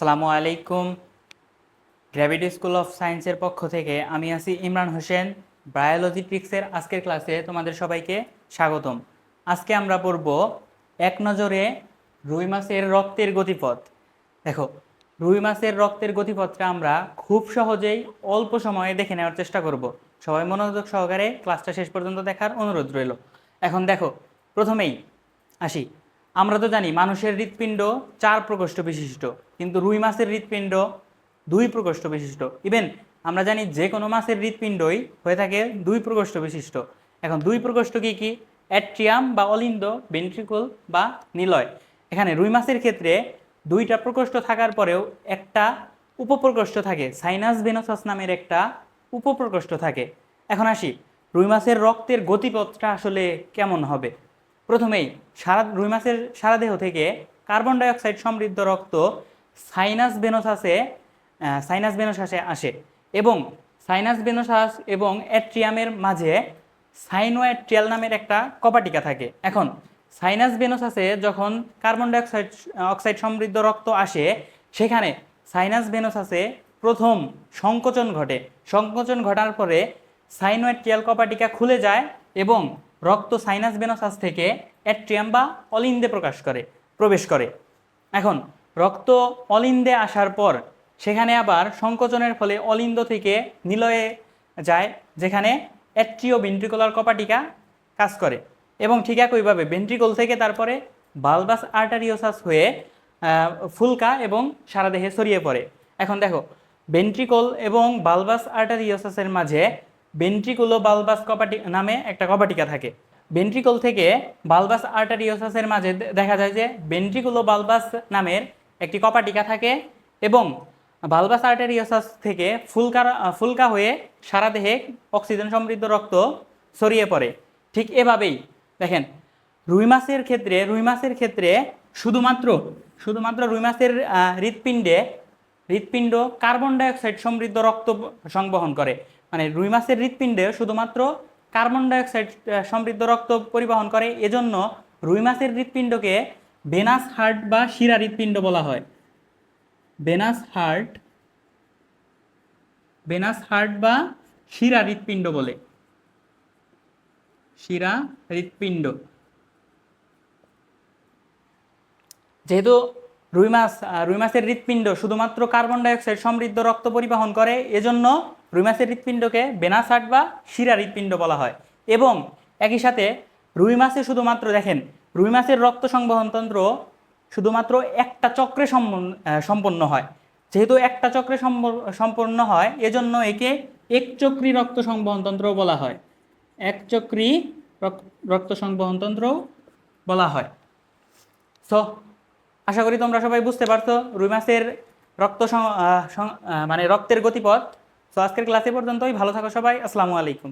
আসসালামু আলাইকুম। Gravity school of সায়েন্সের পক্ষ থেকে আমি আছি ইমরান হোসেন বায়োলজি ট্রিক্সের আজকের ক্লাসে তোমাদের সবাইকে স্বাগতম। আজকে আমরা পড়ব এক নজরে রুই মাছের রক্তের গতিপথ। দেখো, রুই মাছের রক্তের গতিপথটা আমরা খুব সহজেই অল্প সময়ে দেখে নেওয়ার চেষ্টা করব। সবাই মনোযোগ সহকারে ক্লাসটা শেষ পর্যন্ত দেখার অনুরোধ রইল। এখন দেখো, প্রথমেই আসি। আমরা তো জানি মানুষের হৃৎপিণ্ড চার প্রকোষ্ঠ বিশিষ্ট, কিন্তু রুই মাছের হৃৎপিণ্ড দুই প্রকোষ্ঠ বিশিষ্ট। ইভেন আমরা জানি যে কোনো মাছের হৃৎপিণ্ডই হয়ে থাকে দুই প্রকোষ্ঠ বিশিষ্ট। এখন দুই প্রকোষ্ঠ কি কি? অ্যাট্রিয়াম বা অলিন্দ, ভেন্ট্রিকল বা নিলয়। এখানে রুই মাছের ক্ষেত্রে দুইটা প্রকোষ্ঠ থাকার পরেও একটা উপপ্রকোষ্ঠ থাকে। সাইনাস ভেনোসাস নামের একটা উপপ্রকোষ্ঠ থাকে। এখন আসি, রুই মাছের রক্তের গতিপথটা আসলে কেমন হবে? প্রথমেই সারা রুই মাছের সারা দেহ থেকে কার্বন ডাইঅক্সাইড সমৃদ্ধ রক্ত সাইনাস বেনোসাসে সাইনাস বেনোসাসে আসে এবং সাইনাস বেনোসাস এবং অ্যাট্রিয়ামের মাঝে সাইনোঅ্যাট্রিয়াল নামের একটা কপাটিকা থাকে। এখন সাইনাস বেনোসাসে যখন কার্বন ডাইঅক্সাইড, অক্সাইড সমৃদ্ধ রক্ত আসে, সেখানে সাইনাস বেনোসাসে প্রথম সংকোচন ঘটে। সংকোচন ঘটার পরে সাইনোঅ্যাট্রিয়াল কপাটিকা খুলে যায় এবং রক্ত সাইনাস বেনোসাস থেকে অ্যাট্রিয়াম বা অলিন্দে প্রকাশ করে, প্রবেশ করে। এখন, রক্ত অলিন্দে আসার পর, সেখানে আবার সংকোচনের ফলে অলিন্দ থেকে নিলয়ে যায়, যেখানে অ্যাট্রিও ভেন্ট্রিকুলার কপাটিকা কাজ করে। এবং ঠিক একইভাবে ভেন্ট্রিকল থেকে তারপরে বালবাস আর্টারিওসাস হয়ে ফুলকা এবং সারা দেহে ছড়িয়ে পড়ে। এখন দেখো, ভেন্ট্রিকল এবং বালবাস আর্টারিওসাসের মাঝে ভেন্ট্রিকুলো বালবাস কপাটি নামে একটা কপাটিকা থাকে। ভেন্ট্রিকল থেকে বালবাস আর্টারিওসাসের মাঝে দেখা যায় যে ভেন্ট্রিকুলো বালবাস নামের একটি কপাটিকা থাকে এবং বালবাস আর্টারিওসাস থেকে ফুলকা ফুলকা হয়ে সারা দেহে অক্সিজেন সমৃদ্ধ রক্ত ছড়িয়ে পড়ে। ঠিক এভাবেই, দেখেন, রুই মাছের ক্ষেত্রে, রুই মাছের ক্ষেত্রে শুধুমাত্র শুধুমাত্র রুই মাছের হৃৎপিণ্ডে, হৃৎপিণ্ড কার্বন ডাইঅক্সাইড সমৃদ্ধ রক্ত সংবহন করে। মানে রুই মাছের হৃৎপিণ্ডে শুধুমাত্র কার্বন ডাইঅক্সাইড সমৃদ্ধ রক্ত পরিবহন করে, এজন্য রুই মাছের হৃৎপিণ্ডকে ভেনাস হার্ট বা শিরা হৃৎপিণ্ড বলা হয়। ভেনাস হার্ট ভেনাস হার্ট বা শিরা হৃৎপিণ্ড বলে। শিরা হৃৎপিণ্ড। যেহেতু রুই মাছ রুই মাছের হৃৎপিণ্ড শুধুমাত্র কার্বন ডাইঅক্সাইড, সমৃদ্ধ রক্ত পরিবহন করে, এজন্য রুই হৃৎপিণ্ডকে বেনাসাট বা শিরা হৃৎপিণ্ড বলা হয়। এবং একই সাথে রুই মাছে শুধুমাত্র দেখেন রুই মাছের রক্ত সংবহনতন্ত্র শুধুমাত্র একটা চক্রে সম্পন্ন- হয়। যেহেতু একটা চক্রে সম্প- সম্পন্ন হয়, এজন্য একে একচক্রী রক্ত সংবহনতন্ত্র বলা হয়। একচক্রী রক- রক্ত সংবহনতন্ত্র বলা হয়। সো আশা করি তোমরা সবাই বুঝতে পারছ রুই মাছের রক্ত মানে রক্তের গতিপথ সো আজকের ক্লাসে পর্যন্তই। ভালো থাকো সবাই। আসসালামু আলাইকুম।